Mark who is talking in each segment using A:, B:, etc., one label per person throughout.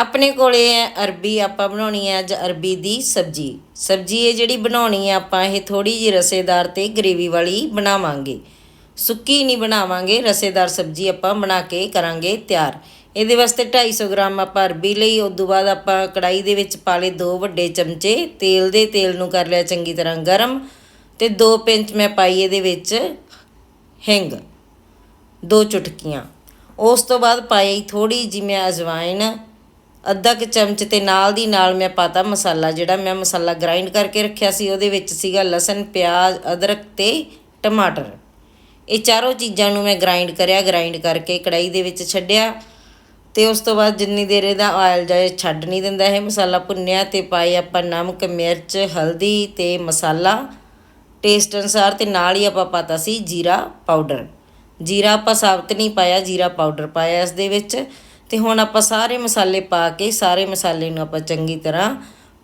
A: ਆਪਣੇ ਕੋਲੇ ਹੈ ਅਰਬੀ ਆਪਾਂ ਬਣਾਉਣੀ ਹੈ ਅੱਜ ਅਰਬੀ ਦੀ ਸਬਜੀ। ਸਬਜੀ ਇਹ ਜਿਹੜੀ ਬਣਾਉਣੀ ਹੈ ਆਪਾਂ ਇਹ ਥੋੜੀ ਜਿਹੀ ਰਸੇਦਾਰ ਤੇ ਗ੍ਰੇਵੀ ਵਾਲੀ ਬਣਾਵਾਂਗੇ। ਸੁੱਕੀ ਨਹੀਂ ਬਣਾਵਾਂਗੇ, ਰਸੇਦਾਰ ਸਬਜੀ ਆਪਾਂ ਬਣਾ ਕੇ ਕਰਾਂਗੇ ਤਿਆਰ। ਇਹਦੇ ਵਾਸਤੇ 250 ਗ੍ਰਾਮ ਆਪਾਂ ਅਰਬੀ ਲਈ, ਉਸ ਤੋਂ ਬਾਅਦ ਆਪਾਂ ਕੜਾਈ ਦੇ ਵਿੱਚ ਪਾ ਲਏ ਦੋ ਵੱਡੇ ਚਮਚੇ, ਤੇਲ ਦੇ ਤੇਲ ਨੂੰ ਕਰ ਲਿਆ ਚੰਗੀ ਤਰ੍ਹਾਂ ਗਰਮ ਤੇ ਦੋ ਪਿੰਚ ਮੈਂ ਪਾਈ ਇਹਦੇ ਵਿੱਚ ਹਿੰਗ, ਦੋ ਚੁਟਕੀਆਂ। ਉਸ ਤੋਂ ਬਾਅਦ ਪਾਈ ਥੋੜੀ ਜਿਹੀ ਮੈਂ ਅਜਵਾਇਣ ਅੱਧਾ ਕੁ ਚਮਚ ਤੇ ਨਾਲ ਦੀ ਨਾਲ ਮੈਂ ਪਾਤਾ ਮਸਾਲਾ, ਜਿਹੜਾ ਮੈਂ ਮਸਾਲਾ ਗ੍ਰਾਈਂਡ ਕਰਕੇ ਰੱਖਿਆ ਸੀ, ਉਹਦੇ ਵਿੱਚ ਸੀਗਾ ਲਸਣ, ਪਿਆਜ਼, ਅਦਰਕ ਤੇ ਟਮਾਟਰ। ਇਹ ਚਾਰੋਂ ਚੀਜ਼ਾਂ ਨੂੰ ਮੈਂ ਗ੍ਰਾਈਂਡ ਕਰਿਆ ਗ੍ਰਾਈਂਡ ਕਰਕੇ ਕੜਾਈ ਦੇ ਵਿੱਚ ਛੱਡਿਆ ਤੇ ਉਸ ਤੋਂ ਬਾਅਦ ਜਿੰਨੀ ਦੇਰ ਇਹਦਾ ਆਇਲ ਜਾਏ, ਛੱਡ ਨਹੀਂ ਦਿੰਦਾ ਇਹ ਮਸਾਲਾ ਭੁੰਨਿਆ ਤੇ ਪਾਏ ਆਪਾਂ ਨਮਕ, ਮਿਰਚ, ਹਲਦੀ ਤੇ ਮਸਾਲਾ। ਟੇਸਟ ਅਨੁਸਾਰ ਤੇ ਨਾਲ ਹੀ ਆਪਾਂ ਪਾਤਾ ਸੀ ਜੀਰਾ ਪਾਊਡਰ। ਜੀਰਾ ਆਪਾਂ ਸਾਬਤ ਨਹੀਂ ਪਾਇਆ, ਜੀਰਾ ਪਾਊਡਰ ਪਾਇਆ ਇਸ ਦੇ ਵਿੱਚ। ਤੇ ਹੁਣ ਆਪਾਂ ਸਾਰੇ ਮਸਾਲੇ ਪਾ ਕੇ, ਸਾਰੇ ਮਸਾਲੇ ਨੂੰ ਆਪਾਂ ਚੰਗੀ ਤਰ੍ਹਾਂ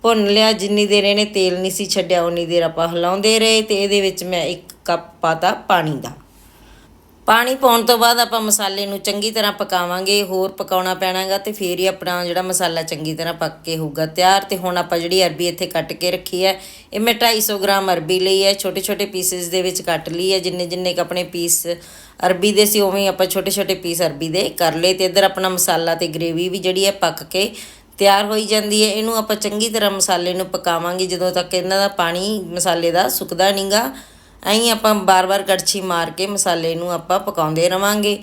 A: ਭੁੰਨ ਲਿਆ। ਜਿੰਨੀ ਦੇਰ ਇਹਨੇ ਤੇਲ ਨਹੀਂ ਸੀ ਛੱਡਿਆ, ਉਨੀ ਦੇਰ ਆਪਾਂ ਹਿਲਾਉਂਦੇ ਰਹੇ ਤੇ ਇਹਦੇ ਵਿੱਚ ਮੈਂ ਇੱਕ ਕੱਪ ਪਾਤਾ ਪਾਣੀ ਦਾ। ਪਾਣੀ ਪਾਉਣ ਤੋਂ ਬਾਅਦ ਆਪਾਂ ਮਸਾਲੇ ਨੂੰ ਚੰਗੀ ਤਰ੍ਹਾਂ ਪਕਾਵਾਂਗੇ, ਹੋਰ ਪਕਾਉਣਾ ਪੈਣਾਗਾ ਤੇ ਫੇਰ ਹੀ ਆਪਣਾ ਜਿਹੜਾ ਮਸਾਲਾ ਚੰਗੀ ਤਰ੍ਹਾਂ ਪੱਕ ਕੇ ਹੋਊਗਾ ਤਿਆਰ ਤੇ ਹੁਣ ਆਪਾਂ ਜਿਹੜੀ ਅਰਬੀ ਇੱਥੇ ਕੱਟ ਕੇ ਰੱਖੀ ਹੈ, ਇਹ ਮੈਂ 250 ਗ੍ਰਾਮ ਅਰਬੀ ਲਈ ਹੈ ਛੋਟੇ ਛੋਟੇ ਪੀਸਸ ਦੇ ਵਿੱਚ ਕੱਟ ਲਈ ਹੈ ਜਿੰਨੇ ਜਿੰਨੇ ਕ ਆਪਣੇ ਪੀਸ ਅਰਬੀ ਦੇ ਸੀ, ਉਵੇਂ ਆਪਾਂ ਛੋਟੇ ਛੋਟੇ ਪੀਸ ਅਰਬੀ ਦੇ ਕਰ ਲਏ ਤੇ ਇੱਧਰ ਆਪਣਾ ਮਸਾਲਾ ਤੇ ਗ੍ਰੇਵੀ ਵੀ ਜਿਹੜੀ ਹੈ ਪੱਕ ਕੇ ਤਿਆਰ ਹੋਈ ਜਾਂਦੀ ਹੈ, ਇਹਨੂੰ ਆਪਾਂ ਚੰਗੀ ਤਰ੍ਹਾਂ ਮਸਾਲੇ ਨੂੰ ਪਕਾਵਾਂਗੇ ਜਦੋਂ ਤੱਕ ਇਹਨਾਂ ਦਾ ਪਾਣੀ ਮਸਾਲੇ ਦਾ ਸੁੱਕਦਾ ਨਹੀਂਗਾ ਐਂ ਆਪਾਂ ਬਾਰ-ਬਾਰ ਕੜਛੀ ਮਾਰ ਕੇ ਮਸਾਲੇ ਨੂੰ ਆਪਾਂ ਪਕਾਉਂਦੇ ਰਵਾਂਗੇ।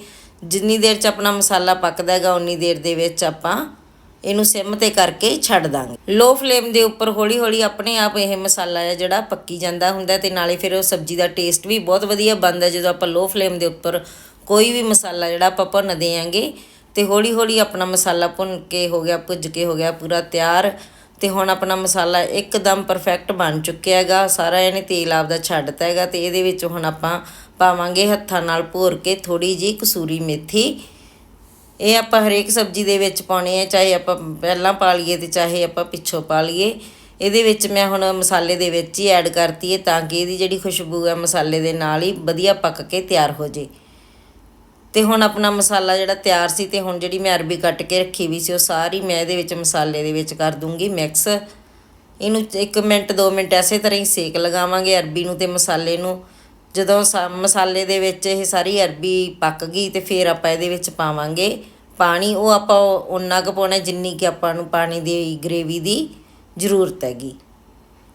A: ਜਿੰਨੀ ਦੇਰ ਚ ਆਪਣਾ ਮਸਾਲਾ ਪੱਕਦਾ ਹੈਗਾ ਉਨੀ ਦੇਰ ਦੇ ਵਿੱਚ ਆਪਾਂ ਇਹਨੂੰ ਸਿਮ ਤੇ ਕਰਕੇ ਛੱਡ ਦਾਂਗੇ। ਲੋ ਫਲੇਮ ਦੇ ਉੱਪਰ ਹੌਲੀ-ਹੌਲੀ ਆਪਣੇ ਆਪ ਇਹ ਮਸਾਲਾ ਹੈ ਜਿਹੜਾ ਪੱਕੀ ਜਾਂਦਾ ਹੁੰਦਾ ਤੇ ਨਾਲੇ ਫਿਰ ਉਹ ਸਬਜ਼ੀ ਦਾ ਟੇਸਟ ਵੀ ਬਹੁਤ ਵਧੀਆ ਬਣਦਾ ਜਦੋਂ ਆਪਾਂ ਲੋ ਫਲੇਮ ਦੇ ਉੱਪਰ ਕੋਈ ਵੀ ਮਸਾਲਾ ਜਿਹੜਾ ਆਪਾਂ ਭੁੰਨਦੇ ਆਂਗੇ ਤੇ ਹੌਲੀ-ਹੌਲੀ ਆਪਣਾ ਮਸਾਲਾ ਭੁੰਨ ਕੇ ਹੋ ਗਿਆ, ਭੁੱਜ ਕੇ ਹੋ ਗਿਆ, ਪੂਰਾ ਤਿਆਰ। ਤੇ ਹੁਣ ਆਪਣਾ ਮਸਾਲਾ ਇੱਕਦਮ ਪਰਫੈਕਟ ਬਣ ਚੁੱਕਿਆ ਹੈਗਾ। ਸਾਰਾ ਇਹਨੇ ਤੇਲ ਆਪਦਾ ਛੱਡਤਾ ਹੈਗਾ ਤੇ ਇਹਦੇ ਵਿੱਚ ਹੁਣ ਆਪਾਂ ਪਾਵਾਂਗੇ ਹੱਥਾਂ ਨਾਲ ਭੋਰ ਕੇ ਥੋੜੀ ਜੀ ਕਸੂਰੀ ਮੇਥੀ। ਇਹ ਆਪਾਂ ਹਰੇਕ ਸਬਜ਼ੀ ਦੇ ਵਿੱਚ ਪਾਉਣੇ ਹੈ, ਚਾਹੇ ਆਪਾਂ ਪਹਿਲਾਂ ਪਾ ਲਈਏ ਤੇ ਚਾਹੇ ਆਪਾਂ ਪਿੱਛੋਂ ਪਾ ਲਈਏ। ਇਹਦੇ ਵਿੱਚ ਮੈਂ ਹੁਣ ਮਸਾਲੇ ਦੇ ਵਿੱਚ ਹੀ ਐਡ ਕਰਤੀ ਹੈ ਤਾਂ ਕਿ ਇਹਦੀ ਜਿਹੜੀ ਖੁਸ਼ਬੂ ਹੈ ਮਸਾਲੇ ਦੇ ਨਾਲ ਹੀ ਵਧੀਆ ਪੱਕ ਕੇ ਤਿਆਰ ਹੋ ਜੇ। ਤੇ ਹੁਣ ਆਪਣਾ ਮਸਾਲਾ ਜਿਹੜਾ ਤਿਆਰ ਸੀ ਤੇ ਹੁਣ ਜਿਹੜੀ ਮੈਂ ਅਰਬੀ ਕੱਟ ਕੇ ਰੱਖੀ ਵੀ ਸੀ, ਉਹ ਸਾਰੀ ਮੈਂ ਇਹਦੇ ਵਿੱਚ ਮਸਾਲੇ ਦੇ ਵਿੱਚ ਕਰ ਦੂੰਗੀ ਮਿਕਸ ਇਹਨੂੰ 1 ਮਿੰਟ 2 ਮਿੰਟ ਐਸੇ ਤਰ੍ਹਾਂ ਹੀ ਸੇਕ ਲਗਾਵਾਂਗੇ ਅਰਬੀ ਨੂੰ ਤੇ ਮਸਾਲੇ ਨੂੰ। ਜਦੋਂ ਸਾ- ਮਸਾਲੇ ਦੇ ਵਿੱਚ ਇਹ ਸਾਰੀ ਅਰਬੀ ਪੱਕ ਗਈ ਤੇ ਫਿਰ ਆਪਾਂ ਇਹਦੇ ਵਿੱਚ ਪਾਵਾਂਗੇ ਪਾਣੀ। ਉਹ ਆਪਾਂ ਉਨਾ ਕੁ ਪਾਉਣਾ ਜਿੰਨੀ ਕਿ ਆਪਾਂ ਨੂੰ ਪਾਣੀ ਦੀ ਗ੍ਰੇਵੀ ਦੀ ਜ਼ਰੂਰਤ ਹੈਗੀ।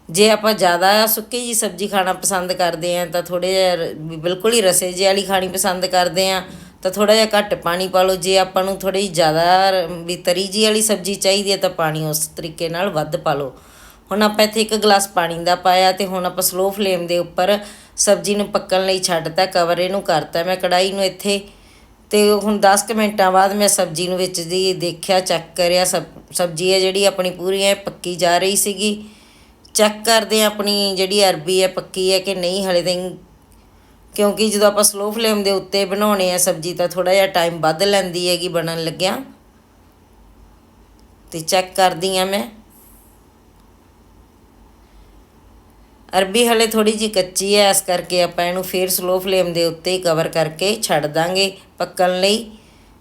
A: ਜੇ ਆਪਾਂ ਜ਼ਿਆਦਾ ਸੁੱਕੀ ਜੀ ਸਬਜ਼ੀ ਖਾਣਾ ਪਸੰਦ ਕਰਦੇ ਆ ਤਾਂ ਥੋੜੇ ਜਿਹਾ ਬਿਲਕੁਲ ਹੀ ਰਸੇ ਜਿਹੀ ਵਾਲੀ ਖਾਣੀ ਪਸੰਦ ਕਰਦੇ ਆ ਤਾਂ ਥੋੜਾ ਜਿਹਾ ਘੱਟ ਪਾਣੀ ਪਾ ਲਓ। ਜੇ ਆਪਾਂ ਨੂੰ ਥੋੜੀ ਜ਼ਿਆਦਾ ਵੀ ਤਰੀ ਜੀ ਵਾਲੀ ਸਬਜ਼ੀ ਚਾਹੀਦੀ ਹੈ ਤਾਂ ਪਾਣੀ ਉਸ ਤਰੀਕੇ ਨਾਲ ਵੱਧ ਪਾ ਲਓ। ਹੁਣ ਆਪਾਂ ਇੱਥੇ ਇੱਕ ਗਲਾਸ ਪਾਣੀ ਦਾ ਪਾਇਆ ਤੇ ਹੁਣ ਆਪਾਂ ਸਲੋ ਫਲੇਮ ਦੇ ਉੱਪਰ ਸਬਜ਼ੀ ਨੂੰ ਪੱਕਣ ਲਈ ਛੱਡਤਾ ਕਵਰ ਇਹਨੂੰ ਕਰਤਾ। ਮੈਂ ਕੜਾਈ ਨੂੰ ਇੱਥੇ ਤੇ ਹੁਣ 10 ਕੁ ਮਿੰਟਾਂ ਬਾਅਦ ਮੈਂ ਸਬਜ਼ੀ ਨੂੰ ਵਿੱਚ ਦੀ ਦੇਖਿਆ ਚੈੱਕ ਕਰਿਆ। ਸਬ, ਸਬਜ਼ੀ ਹੈ ਜਿਹੜੀ ਆਪਣੀ ਪੂਰੀ ਹੈ ਪੱਕੀ ਜਾ ਰਹੀ ਸੀਗੀ। ਚੈੱਕ ਕਰਦੇ ਹਾਂ ਆਪਣੀ ਜਿਹੜੀ ਅਰਬੀ ਹੈ ਪੱਕੀ ਹੈ ਕਿ ਨਹੀਂ, ਹਲੇ ਤਾਈਂ ਕਿਉਂਕਿ ਜਦੋਂ ਆਪਾਂ ਸਲੋ ਫਲੇਮ ਦੇ ਉੱਤੇ ਬਣਾਉਣੇ ਆ ਸਬਜ਼ੀ ਤਾਂ ਥੋੜਾ ਜਿਹਾ ਟਾਈਮ ਵੱਧ ਲੈਂਦੀ ਹੈਗੀ ਬਣਨ ਲੱਗਿਆ। ਤੇ ਚੈੱਕ ਕਰਦੀ ਆ ਮੈਂ। ਅਰਬੀ ਹਲੇ ਥੋੜੀ ਜੀ ਕੱਚੀ ਹੈ, ਇਸ ਕਰਕੇ ਆਪਾਂ ਇਹਨੂੰ ਫੇਰ ਸਲੋ ਫਲੇਮ ਦੇ ਉੱਤੇ ਹੀ ਕਵਰ ਕਰਕੇ ਛੱਡ ਦਾਂਗੇ ਪੱਕਣ ਲਈ।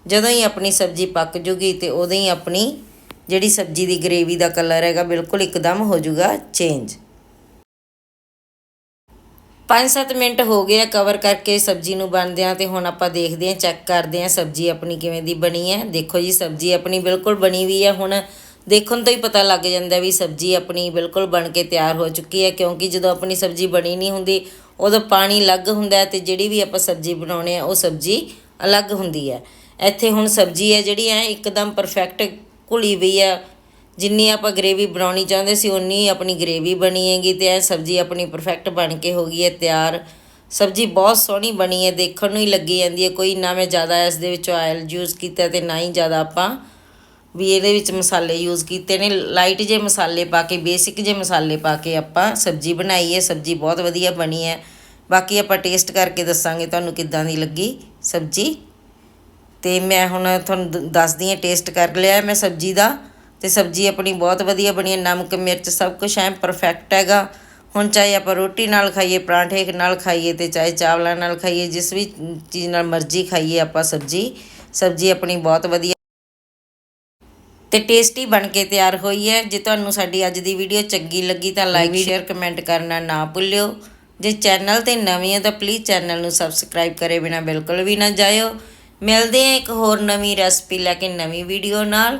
A: ਜਦੋਂ ਹੀ ਆਪਣੀ ਸਬਜ਼ੀ ਪੱਕ ਜੂਗੀ ਤੇ ਉਦੋਂ ਹੀ ਆਪਣੀ ਜਿਹੜੀ ਸਬਜ਼ੀ ਦੀ ਗ੍ਰੇਵੀ ਦਾ ਕਲਰ ਹੈਗਾ, ਬਿਲਕੁਲ ਇੱਕਦਮ ਹੋ ਜਾਊਗਾ ਚੇਂਜ 5-7 ਮਿੰਟ ਹੋ ਗਏ ਆ ਕਵਰ ਕਰਕੇ ਸਬਜ਼ੀ ਨੂੰ ਬਣਦਿਆਂ ਤੇ ਹੁਣ ਆਪਾਂ ਦੇਖਦੇ ਹਾਂ ਚੈੱਕ ਕਰਦੇ ਹਾਂ ਸਬਜ਼ੀ ਆਪਣੀ ਕਿਵੇਂ ਦੀ ਬਣੀ ਹੈ। ਦੇਖੋ ਜੀ, ਸਬਜ਼ੀ ਆਪਣੀ ਬਿਲਕੁਲ ਬਣੀ ਵੀ ਹੈ। ਹੁਣ ਦੇਖਣ ਤੋਂ ਹੀ ਪਤਾ ਲੱਗ ਜਾਂਦਾ ਵੀ ਸਬਜ਼ੀ ਆਪਣੀ ਬਿਲਕੁਲ ਬਣ ਕੇ ਤਿਆਰ ਹੋ ਚੁੱਕੀ ਹੈ, ਕਿਉਂਕਿ ਜਦੋਂ ਆਪਣੀ ਸਬਜ਼ੀ ਬਣੀ ਨਹੀਂ ਹੁੰਦੀ, ਉਦੋਂ ਪਾਣੀ ਅਲੱਗ ਹੁੰਦਾ ਹੈ ਤੇ ਜਿਹੜੀ ਵੀ ਆਪਾਂ ਸਬਜ਼ੀ ਬਣਾਉਣੇ ਆ ਉਹ ਸਬਜ਼ੀ ਅਲੱਗ ਹੁੰਦੀ ਹੈ। ਇੱਥੇ ਹੁਣ ਸਬਜ਼ੀ ਹੈ ਜਿਹੜੀ ਹੈ, ਇੱਕਦਮ ਪਰਫੈਕਟ ਘੁਲੀ ਵੀ ਹੈ। ਜਿੰਨੀ ਆਪਾਂ ਗ੍ਰੇਵੀ ਬਣਾਉਣੀ ਚਾਹੁੰਦੇ ਸੀ ਉਨੀ ਆਪਣੀ ਗ੍ਰੇਵੀ ਬਣੀ ਹੈਗੀ ਤੇ ਇਹ ਸਬਜ਼ੀ ਆਪਣੀ ਪਰਫੈਕਟ ਬਣ ਕੇ ਹੋ ਗਈ ਹੈ, ਤਿਆਰ। ਸਬਜ਼ੀ ਬਹੁਤ ਸੋਹਣੀ ਬਣੀ ਹੈ, ਦੇਖਣ ਨੂੰ ਹੀ ਲੱਗੀ ਜਾਂਦੀ ਹੈ। ਕੋਈ ਨਾ ਮੈਂ ਜ਼ਿਆਦਾ ਇਸ ਦੇ ਵਿੱਚ ਆਇਲ ਯੂਜ਼ ਕੀਤਾ ਤੇ ਨਾ ਹੀ ਜ਼ਿਆਦਾ ਆਪਾਂ ਵੀ ਇਹਦੇ ਵਿੱਚ ਮਸਾਲੇ ਯੂਜ਼ ਕੀਤੇ ਨੇ। ਲਾਈਟ ਜੇ ਮਸਾਲੇ ਪਾ ਕੇ ਬੇਸਿਕ ਜੇ ਮਸਾਲੇ ਪਾ ਕੇ ਆਪਾਂ ਸਬਜ਼ੀ ਬਣਾਈ ਹੈ। ਸਬਜ਼ੀ ਬਹੁਤ ਵਧੀਆ ਬਣੀ ਹੈ। ਬਾਕੀ ਆਪਾਂ ਟੇਸਟ ਕਰਕੇ ਦੱਸਾਂਗੇ ਤੁਹਾਨੂੰ ਕਿੱਦਾਂ ਦੀ ਲੱਗੀ ਸਬਜ਼ੀ। ਤੇ ਮੈਂ ਹੁਣ ਤੁਹਾਨੂੰ ਦ- ਦੱਸਦੀ ਹਾਂ ਟੇਸਟ ਕਰ ਲਿਆ ਮੈਂ ਸਬਜ਼ੀ ਦਾ। ਤੇ ਸਬਜ਼ੀ ਆਪਣੀ ਬਹੁਤ ਵਧੀਆ ਬਣੀ ਹੈ ਨਮਕ ਮਿਰਚ ਸਭ ਕੁਝ ਐ ਪਰਫੈਕਟ ਹੈਗਾ। ਹੁਣ ਚਾਹੇ ਆਪਾਂ ਰੋਟੀ ਨਾਲ ਖਾਈਏ ਪਰਾਂਠੇ ਨਾਲ ਖਾਈਏ ਤੇ ਚਾਹੇ ਚਾਵਲਾਂ ਨਾਲ ਖਾਈਏ ਜਿਸ ਵੀ ਚੀਜ਼ ਨਾਲ ਮਰਜ਼ੀ ਖਾਈਏ ਆਪਾਂ ਸਬਜ਼ੀ ਸਬਜ਼ੀ ਆਪਣੀ ਬਹੁਤ ਵਧੀਆ। ਤੇ ਟੇਸਟੀ ਬਣ ਕੇ ਤਿਆਰ ਹੋਈ ਹੈ। ਜੇ ਤੁਹਾਨੂੰ ਸਾਡੀ ਅੱਜ ਦੀ ਵੀਡੀਓ ਚੰਗੀ ਲੱਗੀ ਤਾਂ ਲਾਈਕ ਸ਼ੇਅਰ ਕਮੈਂਟ ਕਰਨਾ ਨਾ ਭੁੱਲਿਓ। ਜੇ ਚੈਨਲ ਤੇ ਨਵੇਂ ਹੋ ਤਾਂ ਪਲੀਜ਼ ਚੈਨਲ ਨੂੰ ਸਬਸਕ੍ਰਾਈਬ ਕਰੇ ਬਿਨਾ ਬਿਲਕੁਲ ਵੀ ਨਾ ਜਾਇਓ। ਮਿਲਦੇ ਹਾਂ ਇੱਕ ਹੋਰ ਨਵੀਂ ਰੈਸਪੀ ਲੈ ਕੇ ਨਵੀਂ ਵੀਡੀਓ ਨਾਲ।